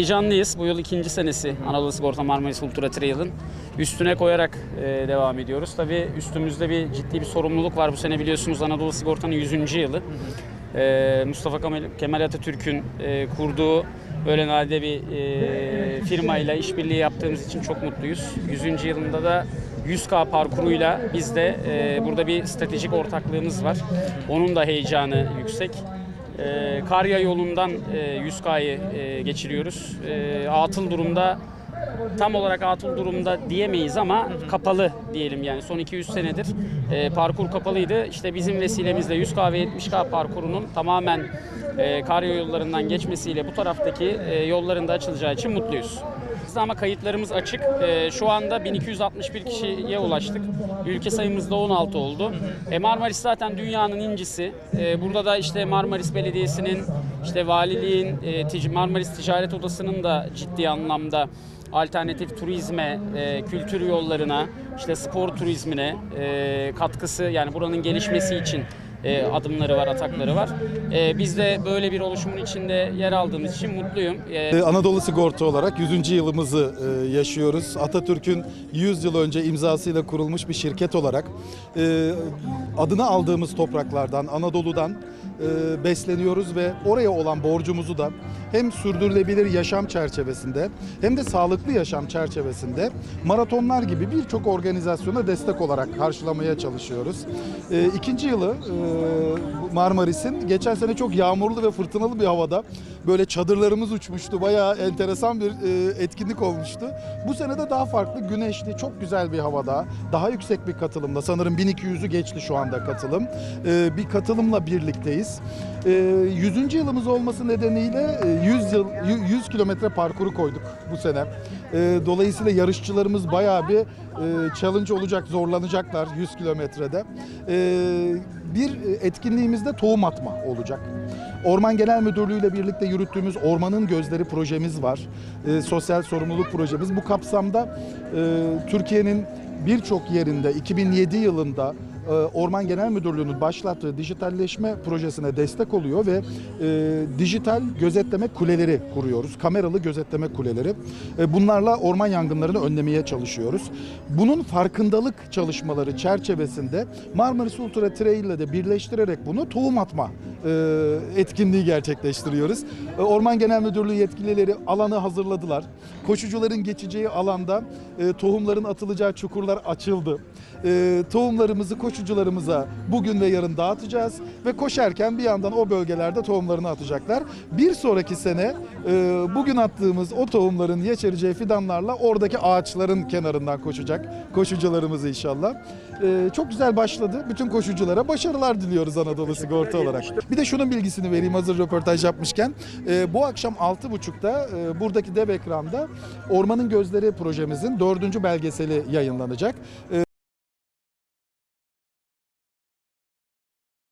Heyecanlıyız. Bu yıl ikinci senesi Anadolu Sigorta Marmaris Ultra Trail'ın. Üstüne koyarak e, devam ediyoruz. Tabii üstümüzde bir ciddi bir sorumluluk var. Bu sene biliyorsunuz Anadolu Sigorta'nın 100. yılı. E, Mustafa Kemal, Atatürk'ün e, kurduğu böyle nadide bir e, firmayla işbirliği yaptığımız için çok mutluyuz. 100. yılında da 100K parkuruyla biz de e, burada bir stratejik ortaklığımız var. Onun da heyecanı yüksek. E, Karya yolundan e, 100K'yı e, geçiriyoruz. E, atıl durumda tam olarak atıl durumda diyemeyiz ama kapalı diyelim yani son 200 senedir e, parkur kapalıydı. İşte bizim vesilemizle 100K ve 70K parkurunun tamamen e, karyo yollarından geçmesiyle bu taraftaki e, yolların da açılacağı için mutluyuz. Biz ama kayıtlarımız açık. E, şu anda 1261 kişiye ulaştık. Ülke sayımız da 16 oldu. E, Marmaris zaten dünyanın incisi. E, burada da işte Marmaris Belediyesi'nin, işte valiliğin, e, tic- Marmaris Ticaret Odası'nın da ciddi anlamda alternatif turizme, e, kültür yollarına, işte spor turizmine e, katkısı yani buranın gelişmesi için e, adımları var, atakları var. E, biz de böyle bir oluşumun içinde yer aldığımız için mutluyum. E, Ee, Anadolu Sigorta olarak 100. yılımızı e, yaşıyoruz. Atatürk'ün 100 yıl önce imzasıyla kurulmuş bir şirket olarak e, adını aldığımız topraklardan, Anadolu'dan e, besleniyoruz ve oraya olan borcumuzu da hem sürdürülebilir yaşam çerçevesinde hem de sağlıklı yaşam çerçevesinde maratonlar gibi birçok organizasyona destek olarak karşılamaya çalışıyoruz. E, ikinci yılı e, Marmaris'in geçen sene çok yağmurlu ve fırtınalı bir havada böyle çadırlarımız uçmuştu. Bayağı enteresan bir e, etkinlik olmuştu. Bu sene de daha farklı, güneşli, çok güzel bir havada, daha yüksek bir katılımla sanırım 1200'ü geçti şu anda katılım. E, bir katılımla birlikteyiz. E, 100. yılımız olması nedeniyle e, 100 yıl 100 kilometre parkuru koyduk bu sene. E, dolayısıyla yarışçılarımız bayağı bir e, challenge olacak, zorlanacaklar 100 kilometrede. E, bir etkinliğimizde tohum atma olacak. Orman Genel Müdürlüğü ile birlikte yürüttüğümüz Ormanın Gözleri projemiz var. E, sosyal sorumluluk projemiz. Bu kapsamda e, Türkiye'nin birçok yerinde 2007 yılında e, Orman Genel Müdürlüğü'nün başlattığı dijitalleşme projesine destek oluyor ve e, dijital gözetleme kuleleri kuruyoruz. Kameralı gözetleme kuleleri. E, bunlarla orman yangınlarını önlemeye çalışıyoruz. Bunun farkındalık çalışmaları çerçevesinde Marmaris Ultra Trail ile de birleştirerek bunu tohum atma e, etkinliği gerçekleştiriyoruz. E, Orman Genel Müdürlüğü yetkilileri alanı hazırladılar. Koşucuların geçeceği alanda e, tohumların atılacağı çukurlar açıldı. E, tohumlarımızı koşucularımıza bugün ve yarın dağıtacağız ve koşarken bir yandan o bölgelerde tohumlarını atacaklar. Bir sonraki sene e, bugün attığımız o tohumların yeşereceği fidanlarla oradaki ağaçların kenarından koşacak koşucularımız inşallah. E, çok güzel başladı. Bütün koşuculara başarılar diliyoruz Anadolu Sigorta olarak. Bir de şunun bilgisini vereyim hazır röportaj yapmışken. E, bu akşam 6.30'da e, buradaki dev ekranda Ormanın Gözleri projemizin dördüncü belgeseli yayınlanacak. E,